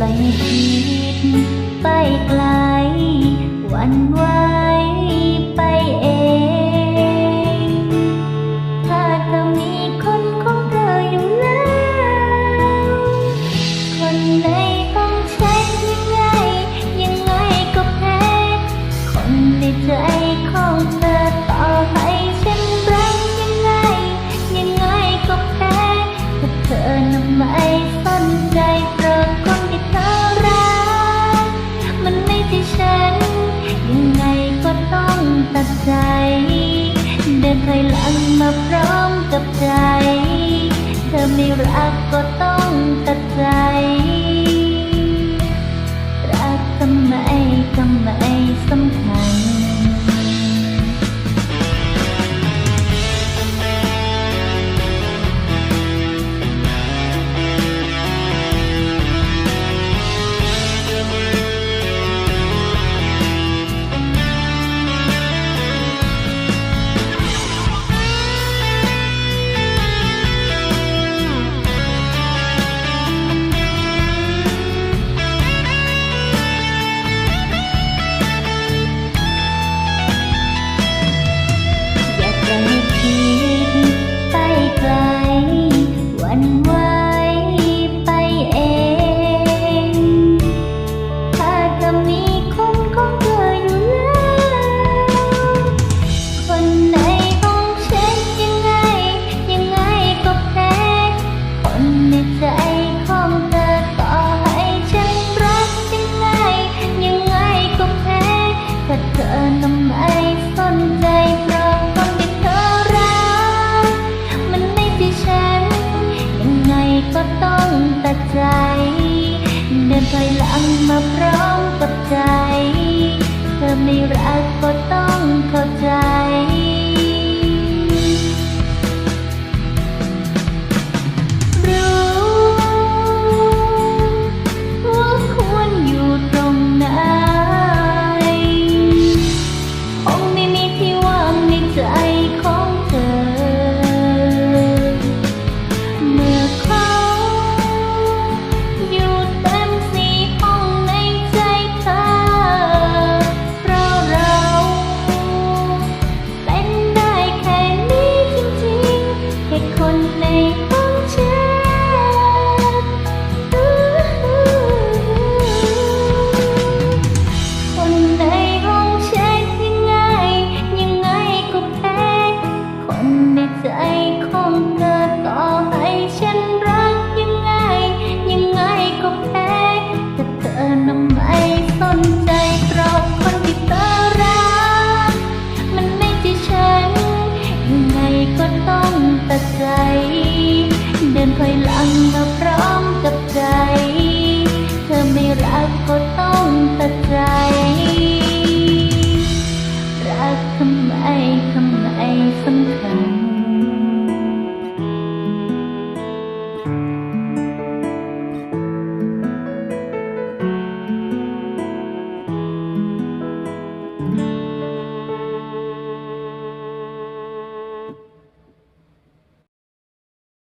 ล่อยให้คิดไปไกลวันไว้ไปเอง ถอยลังมาพร้อมกับใจ เธอไม่รักก็ต้อง ในใจของเธอต่อให้ฉันรักยังไง ยังไงก็แพ้แต่เธอทำไมสนใจเราคนที่เธอรักมันไม่ใช่ฉัน ยังไงก็ต้องใจ เดินถอลังมาพร้อมกับใจ เธอไม่รักก็ต้องเข้าใจ กก็ต้องตัดใจ